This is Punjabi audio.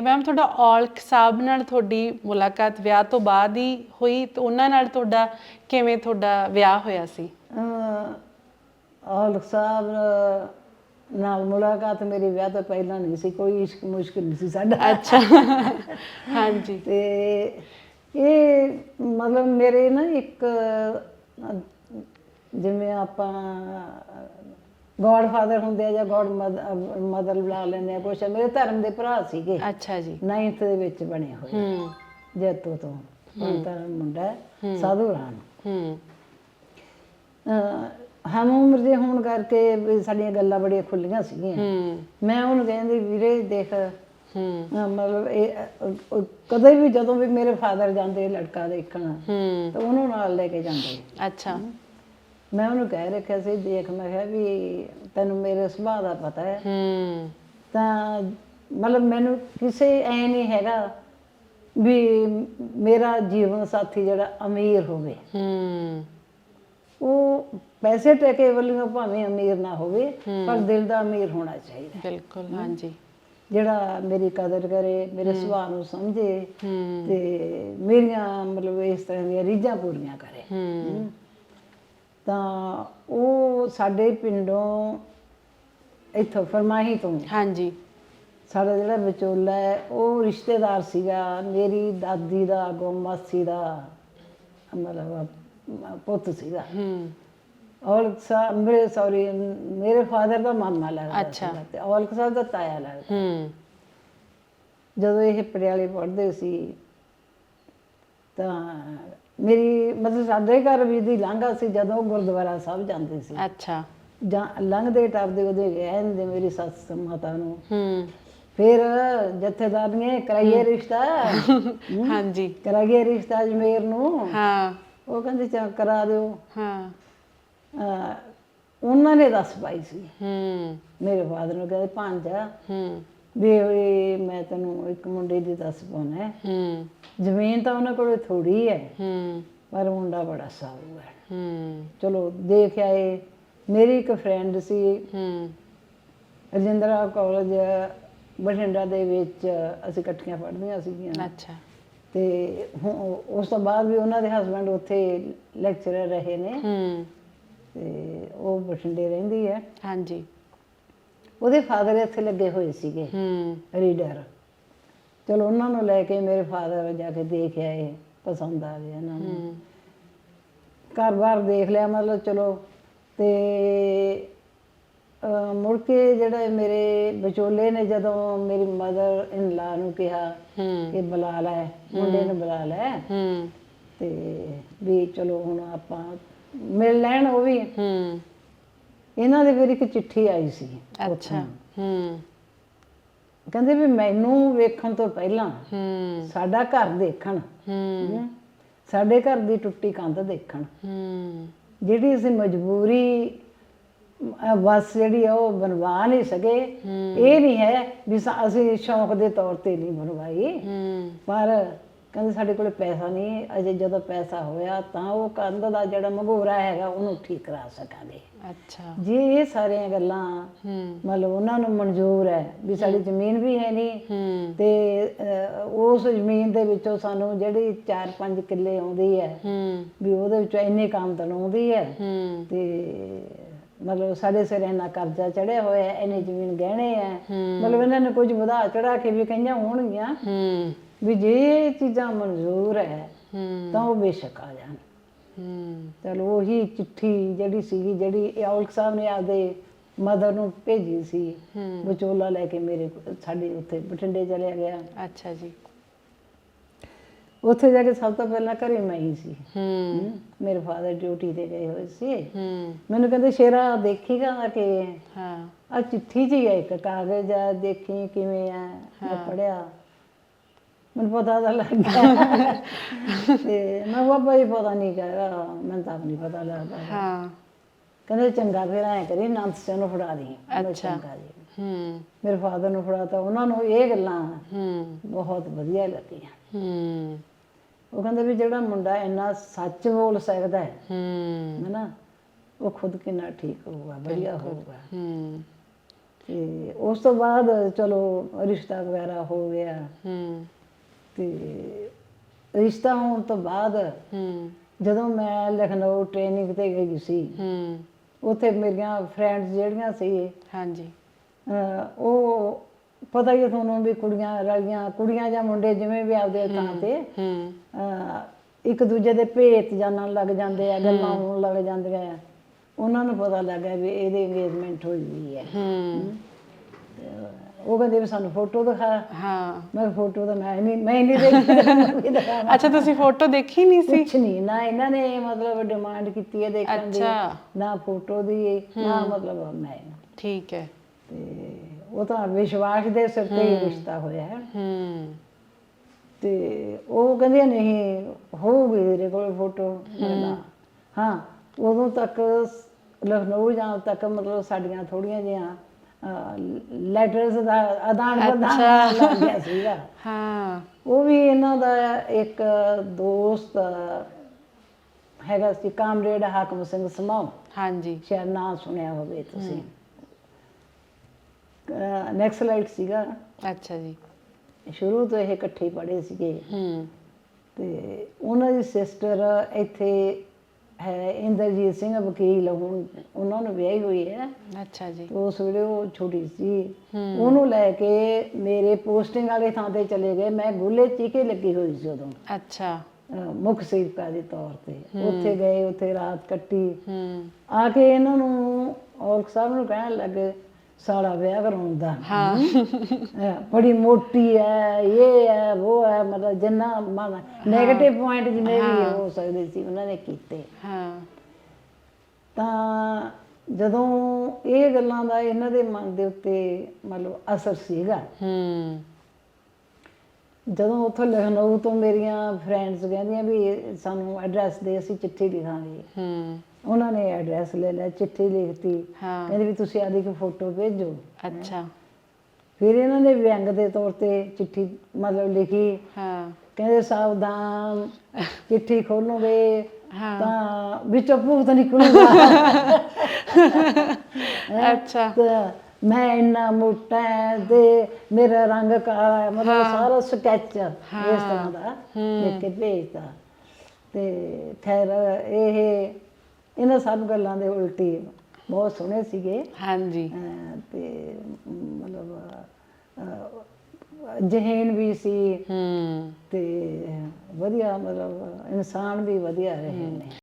ਤੇ ਮੈਮ ਤੁਹਾਡਾ ਔਲਖ ਸਾਹਿਬ ਨਾਲ ਤੁਹਾਡੀ ਮੁਲਾਕਾਤ ਵਿਆਹ ਤੋਂ ਬਾਅਦ ਹੀ ਹੋਈ ਤੇ ਉਹਨਾਂ ਨਾਲ ਤੁਹਾਡਾ ਕਿਵੇਂ ਤੁਹਾਡਾ ਵਿਆਹ ਹੋਇਆ ਸੀ? ਔਲਖ ਸਾਹਿਬ ਨਾਲ ਮੁਲਾਕਾਤ ਮੇਰੀ ਵਿਆਹ ਤੋਂ ਪਹਿਲਾਂ ਨਹੀਂ ਸੀ ਕੋਈ ਇਸ਼ਕ ਮੁਸ਼ਕਿਲ ਨਹੀਂ ਸੀ ਸਾਡਾ। ਅੱਛਾ। ਹਾਂਜੀ। ਤੇ ਇਹ ਮਤਲਬ ਮੇਰੇ ਨਾ ਇੱਕ ਜਿਵੇਂ ਆਪਾਂ ਗੋਡ ਫਾਦਰ ਹੁੰਦੇ ਆ ਜਾਂ ਗੋਡ ਮਦਰ ਬੁਲਾ ਲੈਂਦੇ ਆ ਕੁਛ ਮੇਰੇ ਧਰਮ ਦੇ ਭਰਾ ਸੀਗੇ। ਅੱਛਾ ਜੀ। 9th ਦੇ ਵਿੱਚ ਬਣੇ ਹੋਏ। ਹੂੰ। ਜੈਤੋ ਤੋਂ। ਪੰਤਾ ਮੁੰਡਾ ਹੈ, ਸਾਧੂ ਰਾਮ। ਹੂੰ। ਅਹ ਹਮ ਉਮਰ ਦੇ ਹੋਣ ਕਰਕੇ ਵੀ ਸਾਡੀਆਂ ਗੱਲਾਂ ਬੜੀਆਂ ਖੁੱਲੀਆਂ ਸੀਗੀਆਂ। ਹੂੰ। ਮੈਂ ਉਹਨੂੰ ਕਹਿੰਦੀ ਵੀਰੇ ਦੇਖ ਹੂੰ। ਅਹ ਮਤਲਬ ਇਹ ਅਹ, ਅਹ, ਕਦੇ ਵੀ ਜਦੋਂ ਵੀ ਮੇਰੇ ਫਾਦਰ ਜਾਂਦੇ ਲੜਕਾ ਦੇਖਣ ਹੂੰ। ਤਾਂ ਉਹਨੂੰ ਨਾਲ ਲੈ ਕੇ ਜਾਂਦੇ। ਅੱਛਾ। ਮੈਂ ਉਹਨੂੰ ਕਹਿ ਰੱਖਿਆ ਸੀ ਦੇਖ ਮੈਂ ਕਿਹਾ ਵੀ ਤੈਨੂੰ ਮੇਰੇ ਸੁਭਾਅ ਦਾ ਪਤਾ ਹੈ। ਹੂੰ। ਤਾਂ ਮਤਲਬ ਮੈਨੂੰ ਕਿਸੇ ਐ ਨਹੀਂ ਹੈਗਾ ਵੀ ਮੇਰਾ ਜੀਵਨ ਸਾਥੀ ਜਿਹੜਾ ਅਮੀਰ ਹੋਵੇ। ਹੂੰ। ਉਹ ਪੈਸੇ ਟਕੇ ਵੱਲੋਂ ਭਾਵੇਂ ਅਮੀਰ ਨਾ ਹੋਵੇ ਪਰ ਦਿਲ ਦਾ ਅਮੀਰ ਹੋਣਾ ਚਾਹੀਦਾ ਬਿਲਕੁਲ ਹਾਂਜੀ। ਜਿਹੜਾ ਮੇਰੀ ਕਦਰ ਕਰੇ ਮੇਰੇ ਸੁਭਾਅ ਨੂੰ ਸਮਝੇ ਤੇ ਮੇਰੀਆਂ ਮਤਲਬ ਇਸ ਤਰ੍ਹਾਂ ਦੀਆਂ ਰੀਝਾਂ ਪੂਰੀਆਂ ਕਰੇ। ਹੂੰ। ਤਾਂ ਉਹ ਸਾਡੇ ਪਿੰਡੋਂ ਇੱਥੋਂ ਫਰਮਾਹੀ ਤੋਂ ਹਾਂਜੀ। ਸਾਡਾ ਜਿਹੜਾ ਵਿਚੋਲਾ ਹੈ ਉਹ ਰਿਸ਼ਤੇਦਾਰ ਸੀਗਾ ਮੇਰੀ ਦਾਦੀ ਦਾ ਮਾਸੀ ਦਾ ਮਤਲਬ ਪੁੱਤ ਸੀਗਾ। ਹੂੰ। ਔਲਖ ਸਾਹਿਬ ਮੇਰੇ ਸੌਰੀ ਮੇਰੇ ਫਾਦਰ ਦਾ ਮਾਮਾ ਲੱਗਦਾ ਅੱਛਾ। ਤੇ ਔਲਖ ਸਾਹਿਬ ਦਾ ਤਾਇਆ ਲੱਗਦਾ। ਹੂੰ। ਜਦੋਂ ਇਹ ਪਟਿਆਲੇ ਪੜ੍ਹਦੇ ਸੀ ਤਾਂ ਮੇਰੀ ਮਤਲਬ ਸਾਡੇ ਘਰ ਵੀ ਦੀ ਲਾਂਘਾ ਸੀ ਜਦੋਂ ਗੁਰਦੁਆਰਾ ਸਾਹਿਬ ਜਾਂਦੇ ਸੀ। ਅੱਛਾ। ਜਾਂ ਲੰਘਦੇ ਟੱਪਦੇ ਉਹਦੇ ਕਹਿੰਦੇ ਮੇਰੀ ਸੱਸ ਮਾਤਾ ਨੂੰ। ਹੂੰ। ਫਿਰ ਜਥੇਦਾਰ ਨੇ ਕਰਾਈਏ ਰਿਸ਼ਤਾ। ਹਾਂਜੀ। ਕਰਾਈਏ ਰਿਸ਼ਤਾ ਅਜਮੇਰ ਨੂੰ। ਹਾਂ। ਉਹ ਕਹਿੰਦੇ ਚਾ ਕਰਾ ਦਿਓ। ਹਾਂ। ਉਹਨਾਂ ਨੇ ਦੱਸ ਪਾਈ ਸੀ। ਹੂੰ। ਮੇਰੇ ਫਾਦਰ ਨੂੰ ਕਹਿੰਦੇ ਭਾਂਜਾ ਹੂੰ। ਵੀ ਮੈਂ ਤੈਨੂੰ ਇੱਕ ਮੁੰਡੇ ਦੀ ਦੱਸ ਪਾਉਣਾ। ਹੈ ਹੂੰ। ਜ਼ਮੀਨ ਤਾਂ ਉਹਨਾਂ ਕੋਲ ਥੋੜੀ ਹੈ ਹੂੰ। ਪਰ ਮੁੰਡਾ ਬੜਾ ਸਾਊ ਹੈ। ਹੂੰ। ਚਲੋ ਦੇਖ ਆਏ ਮੇਰੀ ਇੱਕ ਫਰੈਂਡ ਸੀ। ਹੂੰ। ਰਜਿੰਦਰਾ ਕਾਲਜ ਬਠਿੰਡਾ ਦੇ ਵਿੱਚ ਅਸੀਂ ਇਕੱਠੀਆਂ ਪੜ੍ਹਦੀਆਂ ਸੀਗੀਆਂ। ਅੱਛਾ। ਤੇ ਉਸ ਤੋਂ ਬਾਅਦ ਵੀ ਉਹਨਾਂ ਦੇ ਹਸਬੰਡ ਉੱਥੇ ਲੈਕਚਰਰ ਰਹੇ ਨੇ। ਹੂੰ। ਤੇ ਉਹ ਬਠਿੰਡੇ ਰਹਿੰਦੀ ਹੈ। ਹਾਂਜੀ। ਉਹਦੇ ਫਾਦਰ ਇੱਥੇ ਲੱਗੇ ਹੋਏ ਸੀਗੇ। ਹੂੰ। ਰੀਡਰ ਚਲੋ ਉਹਨਾਂ ਨੂੰ ਲੈ ਕੇ ਮੇਰੇ ਫਾਦਰ ਜਾ ਕੇ ਦੇਖ ਆਏ ਪਸੰਦ ਆ ਗਿਆ ਇਹਨਾਂ ਨੂੰ। ਹੂੰ। ਘਰ-ਬਾਰ ਦੇਖ ਲਿਆ ਮਤਲਬ ਚਲੋ ਤੇ ਅਹ ਮੁੜ ਕੇ ਜਿਹੜੇ ਮੇਰੇ ਵਿਚੋਲੇ ਨੇ ਜਦੋਂ ਮੇਰੀ ਮਦਰ ਇਨ ਲਾ ਨੂੰ ਕਿਹਾ ਹੂੰ। ਕਿ ਬੁਲਾ ਲੈ ਮੁੰਡੇ ਨੂੰ ਬੁਲਾ ਲੈ ਹੂੰ। ਤੇ ਵੀ ਚਲੋ ਹੁਣ ਆਪਾਂ ਮਿਲ ਲੈਣ ਉਹ ਵੀ। ਹੂੰ। ਇਹਨਾਂ ਦੇ ਫਿਰ ਇੱਕ ਚਿੱਠੀ ਆਈ ਸੀ ਅੱਛਾ ਹੂੰ। ਕਹਿੰਦੇ ਵੀ ਮੈਨੂੰ ਵੇਖਣ ਤੋਂ ਪਹਿਲਾਂ ਹੂੰ। ਸਾਡਾ ਘਰ ਦੇਖਣ। ਹੂੰ। ਸਾਡੇ ਘਰ ਦੀ ਟੁੱਟੀ ਕੰਧ ਦੇਖਣ। ਹੂੰ। ਜਿਹੜੀ ਅਸੀਂ ਮਜਬੂਰੀ ਬਸ ਜਿਹੜੀ ਆ ਉਹ ਬਣਵਾ ਨਹੀਂ ਸਕੇ। ਇਹ ਨਹੀਂ ਹੈ ਵੀ ਅਸੀਂ ਸ਼ੌਂਕ ਦੇ ਤੌਰ ਤੇ ਨਹੀਂ ਬਣਵਾਈ। ਹੂੰ। ਪਰ ਕਹਿੰਦੇ ਸਾਡੇ ਕੋਲ ਪੈਸਾ ਨਹੀਂ ਅਜੇ ਜਦੋਂ ਪੈਸਾ ਹੋਇਆ ਤਾਂ ਉਹ ਕੰਧ ਦਾ ਜਿਹੜਾ ਮਗੋਰਾ ਹੈਗਾ ਉਹਨੂੰ ਠੀਕ ਕਰਾ ਸਕਾਂਗੇ। ਅੱਛਾ। ਜੇ ਇਹ ਸਾਰੀਆਂ ਗੱਲਾਂ ਮਤਲਬ ਉਹਨਾਂ ਨੂੰ ਮਨਜ਼ੂਰ ਹੈ ਵੀ ਸਾਡੀ ਜ਼ਮੀਨ ਵੀ ਹੈ ਨਹੀਂ ਤੇ ਉਸ ਜ਼ਮੀਨ ਦੇ ਵਿੱਚੋਂ ਸਾਨੂੰ ਜਿਹੜੀ 4-5 ਕਿੱਲੇ ਆਉਂਦੀ ਹੈ ਵੀ ਉਹਦੇ ਵਿੱਚੋਂ ਇੰਨੀ ਕਾਮਦਨ ਆਉਂਦੀ ਹੈ ਤੇ ਮਤਲਬ ਸਾਡੇ ਸਿਰ ਇੰਨਾ ਕਰਜ਼ਾ ਚੜਿਆ ਹੋਇਆ ਇੰਨੀ ਜ਼ਮੀਨ ਗਹਿਣੇ ਹੈ ਹੂੰ। ਮਤਲਬ ਇਹਨਾਂ ਨੇ ਕੁਝ ਵਧਾ ਚੜਾ ਕੇ ਵੀ ਕਈਆਂ ਹੋਣਗੀਆਂ। ਵੀ ਜੇ ਇਹ ਚੀਜ਼ਾਂ ਮਨਜ਼ੂਰ ਹੈ ਤਾਂ ਉਹ ਬੇਸ਼ੱਕ ਆ ਜਾਣ। ਹੂੰ। ਚਲੋ ਉਹੀ ਚਿੱਠੀ ਜਿਹੜੀ ਸੀਗੀ ਜਿਹੜੀ ਔਲਖ ਸਾਹਿਬ ਨੇ ਆਪਦੇ ਮਦਰ ਨੂੰ ਭੇਜੀ ਸੀ ਵਿਚੋਲਾ ਲੈ ਕੇ ਮੇਰੇ ਸਾਡੇ ਉੱਥੇ ਬਠਿੰਡੇ ਚਲਿਆ ਗਿਆ। ਅੱਛਾ ਜੀ। ਉੱਥੇ ਜਾ ਕੇ ਸਭ ਤੋਂ ਪਹਿਲਾਂ ਘਰੇ ਮੈਂ ਹੀ ਸੀ। ਹੂੰ। ਮੇਰੇ ਫਾਦਰ ਡਿਊਟੀ ਤੇ ਗਏ ਹੋਏ ਸੀ। ਹੂੰ। ਮੈਨੂੰ ਕਹਿੰਦੇ ਸ਼ੇਰਾ ਦੇਖੀਗਾ ਕਿ? ਹਾਂ। ਆ ਚਿੱਠੀ ਜੀ ਹੈ ਇੱਕ ਕਾਗਜ਼ ਆ ਦੇਖੀ ਕਿਵੇਂ ਆ ਮੈਂ ਪੜਿਆ ਮੈਨੂੰ ਪਤਾ ਤਾਂ ਲੱਗ। ਗਿਆ ਤੇ ਮੈਂ ਬਾਬਾ ਜੀ ਪਤਾ ਨਹੀਂ ਕਹਗਾ ਮੈਨੂੰ ਤਾਂ ਨਹੀਂ ਪਤਾ ਲੱਗਦਾ। ਹਾਂ। ਕਹਿੰਦੇ ਚੰਗਾ ਫਿਰ ਐ ਕਰੀ ਨੰਦ ਸਿੰਘ ਨੂੰ ਫੜਾ ਦੀ। ਅੱਛਾ। ਹੂੰ। ਮੇਰੇ ਫਾਦਰ ਨੂੰ ਫੜਾਤਾ ਉਹਨਾਂ ਨੂੰ ਇਹ ਗੱਲਾਂ ਹੂੰ। ਬਹੁਤ ਵਧੀਆ ਲੱਗੀਆਂ। ਹੂੰ। ਉਹ ਕਹਿੰਦੇ ਵੀ ਜਿਹੜਾ ਮੁੰਡਾ ਇੰਨਾ ਸੱਚ ਬੋਲ ਸਕਦਾ ਹੈ ਹੂੰ। ਹੈਨਾ ਉਹ ਖੁਦ ਕਿੰਨਾ ਠੀਕ ਹੋਊਗਾ ਵਧੀਆ ਹੋਊਗਾ। ਹੂੰ। ਤੇ ਉਸ ਤੋਂ ਬਾਅਦ ਚਲੋ ਰਿਸ਼ਤਾ ਵਗੈਰਾ ਹੋ ਗਿਆ। ਹੂੰ। ਤੇ ਰਿਸ਼ਤਾ ਹੋਣ ਤੋਂ ਬਾਅਦ ਹੂੰ। ਜਦੋਂ ਮੈਂ ਲਖਨਊ ਟ੍ਰੇਨਿੰਗ ਤੇ ਗਈ ਸੀ ਹੂੰ। ਉੱਥੇ ਮੇਰੀਆਂ ਫਰੈਂਡਸ ਜਿਹੜੀਆਂ ਸੀ ਹਾਂਜੀ। ਅਹ ਉਹ ਪਤਾ ਹੀ ਹੈ ਤੁਹਾਨੂੰ ਵੀ ਕੁੜੀਆਂ ਰਲੀਆਂ ਕੁੜੀਆਂ ਜਾਂ ਮੁੰਡੇ ਜਿਵੇਂ ਵੀ ਆਪਦੇ ਥਾਂ ਤੇ ਹੂੰ। ਅਹ ਇੱਕ ਦੂਜੇ ਦੇ ਭੇਤ ਜਾਣਨ ਲੱਗ ਜਾਂਦੇ ਆ ਗੱਲਾਂ ਹੋਣ ਲੱਗ ਜਾਂਦੀਆਂ ਆ। ਉਹਨਾਂ ਨੂੰ ਪਤਾ ਲੱਗਾ ਵੀ ਇਹਦੀ ਇੰਗੇਜਮੈਂਟ ਹੋਈ ਹੋਈ ਹੈ। ਹੂੰ। ਉਹ ਕਹਿੰਦੇ ਵੀ ਸਾਨੂੰ ਫੋਟੋ ਦਿਖਾ। ਹਾਂ। ਮੈਂ ਫੋਟੋ ਤਾਂ ਮੈਂ ਨਹੀਂ ਮੈਂ ਨਹੀਂ ਦੇਖੀ ਅੱਛਾ ਤੁਸੀਂ ਫੋਟੋ ਦੇਖੀ ਨਹੀਂ ਸੀ? ਕੁਛ ਨਹੀਂ ਨਾ ਇਹਨਾਂ ਨੇ ਮਤਲਬ ਡਿਮਾਂਡ ਕੀਤੀ ਹੈ ਦੇਖਣ ਦੀ। ਨਾ ਫੋਟੋ ਦੀ ਨਾ ਮਤਲਬ ਮੈਂ। ਠੀਕ ਹੈ। ਤੇ ਉਹ ਤਾਂ ਵਿਸ਼ਵਾਸ ਦੇ ਸਿਰ ਤੇ ਹੀ ਰਿਸ਼ਤਾ ਹੋਇਆ ਹੈ। ਹੂੰ। ਤੇ ਉਹ ਕਹਿੰਦੇ ਨਹੀਂ ਹੋਊਗੀ ਤੇਰੇ ਕੋਲ ਫੋਟੋ। ਹਾਂ। ਉਦੋਂ ਤੱਕ ਲਖਨਊ ਜਾਣ ਤੱਕ ਮਤਲਬ ਸਾਡੀਆਂ ਥੋੜੀਆਂ ਜਿਹੀਆਂ ਲੈਟਰਸ ਦਾ ਆਦਾਨ ਪ੍ਰਦਾਨ ਲੱਗ ਗਿਆ ਸੀਗਾ। ਹਾਂ। ਉਹ ਵੀ ਇਹਨਾਂ ਦਾ ਇੱਕ ਦੋਸਤ ਹੈਗਾ ਸੀ ਕਾਮਰੇਡ ਹਾਕਮ ਸਿੰਘ ਸਮਾਉ। ਹਾਂਜੀ। ਸ਼ਾਇਦ ਨਾਂ ਸੁਣਿਆ ਹੋਵੇ ਤੁਸੀਂ। ਨੈਕਸਲਾਈਟ ਸੀਗਾ। ਅੱਛਾ ਜੀ। ਸ਼ੁਰੂ ਤੋਂ ਇਹ ਇਕੱਠੇ ਪੜ੍ਹੇ ਸੀਗੇ। ਹੂੰ। ਤੇ ਉਹਨਾਂ ਦੀ ਸਿਸਟਰ ਇੱਥੇ ਹੈ ਇੰਦਰਜੀਤ ਸਿੰਘ ਵਕੀਲ ਹੁਣ ਉਹਨਾਂ ਨੂੰ ਵਿਆਹੀ ਹੋਈ ਹੈ। ਅੱਛਾ ਜੀ। ਉਸ ਵੇਲੇ ਉਹ ਛੋਟੀ ਸੀ। ਉਹਨੂੰ ਲੈ ਕੇ ਮੇਰੇ ਪੋਸਟਿੰਗ ਵਾਲੇ ਥਾਂ ਤੇ ਚਲੇ ਗਏ। ਮੈਂ ਗੁੱਲੇ ਚੀਕੇ ਲੱਗੀ ਹੋਈ ਸੀ ਉਦੋਂ। ਅੱਛਾ। ਮੁੱਖ ਸੇਵਕਾ ਦੇ ਤੌਰ ਤੇ। ਉੱਥੇ ਗਏ ਉੱਥੇ ਰਾਤ ਕੱਟੀ। ਆ ਕੇ ਇਹਨਾਂ ਨੂੰ ਔਲਖ ਸਾਹਿਬ ਨੂੰ ਕਹਿਣ ਲੱਗੇ ਸਾਲਾ ਵਿਆਹ ਕਰਾਉਣ ਦਾ ਹਾਂ। ਬੜੀ ਮੋਟੀ ਹੈ ਇਹ ਹੈ ਉਹ ਹੈ ਮਤਲਬ ਜਿੰਨਾ ਮਨ 네ਗੇਟਿਵ ਪੁਆਇੰਟ ਜਿੰਨੇ ਵੀ ਹੋ। ਸਕਦੇ ਸੀ ਉਹਨਾਂ ਨੇ ਕੀਤੇ। ਹਾਂ। ਤਾਂ ਜਦੋਂ ਇਹ ਗੱਲਾਂ ਦਾ ਇਹਨਾਂ ਦੇ ਮਨ ਦੇ ਉੱਤੇ ਮਤਲਬ ਅਸਰ ਸੀਗਾ। ਹੂੰ। ਜਦੋਂ ਉੱਥੋਂ ਲਖਨਊ ਤੋਂ ਮੇਰੀਆਂ ਫਰੈਂਡਸ ਕਹਿੰਦੀਆਂ ਵੀ ਸਾਨੂੰ ਐਡਰੈਸ ਦੇ ਅਸੀਂ ਚਿੱਠੀ ਲਿਖਾਂਗੇ। ਹੂੰ। ਉਹਨਾਂ ਨੇ ਐਡਰੈਸ ਲੈ ਲਿਆ ਚਿੱਠੀ ਲਿਖਤੀ। ਹਾਂ। ਕਹਿੰਦੇ ਵੀ ਤੁਸੀਂ ਆਦੀ ਕੋ ਫੋਟੋ ਭੇਜੋ। ਅੱਛਾ। ਫਿਰ ਇਹਨਾਂ ਨੇ ਵਿਅੰਗ ਦੇ ਤੌਰ ਤੇ ਚਿੱਠੀ ਮਤਲਬ ਲਿਖੀ। ਹਾਂ। ਕਹਿੰਦੇ ਸਾਵਧਾਨ ਚਿੱਠੀ ਖੋਲੋਗੇ ਹਾਂ। ਤਾਂ ਵਿੱਚੋਂ ਭੂਤ ਨਿਕਲੂਗਾ। ਅੱਛਾ। ਮੈਂ ਇੰਨਾ ਮੋਟਾ ਤੇ ਮੇਰਾ ਰੰਗ ਕਾਲਾ ਹੈ ਮਤਲਬ ਸਾਰਾ ਸਕੈਚ ਇਸ ਤਰ੍ਹਾਂ ਦਾ ਲਿਖ ਕੇ ਭੇਜਤਾ। ਤੇ ਖੈਰ ਇਹ ਇਹਨਾਂ ਸਭ ਗੱਲਾਂ ਦੇ ਉਲਟੀ ਬਹੁਤ ਸੋਹਣੇ ਸੀਗੇ। ਹਾਂਜੀ। ਅਹ ਤੇ ਮਤਲਬ ਜਹੀਨ ਵੀ ਸੀ। ਹੂੰ। ਤੇ ਵਧੀਆ ਮਤਲਬ ਇਨਸਾਨ ਵੀ ਵਧੀਆ ਰਹੇ ਨੇ।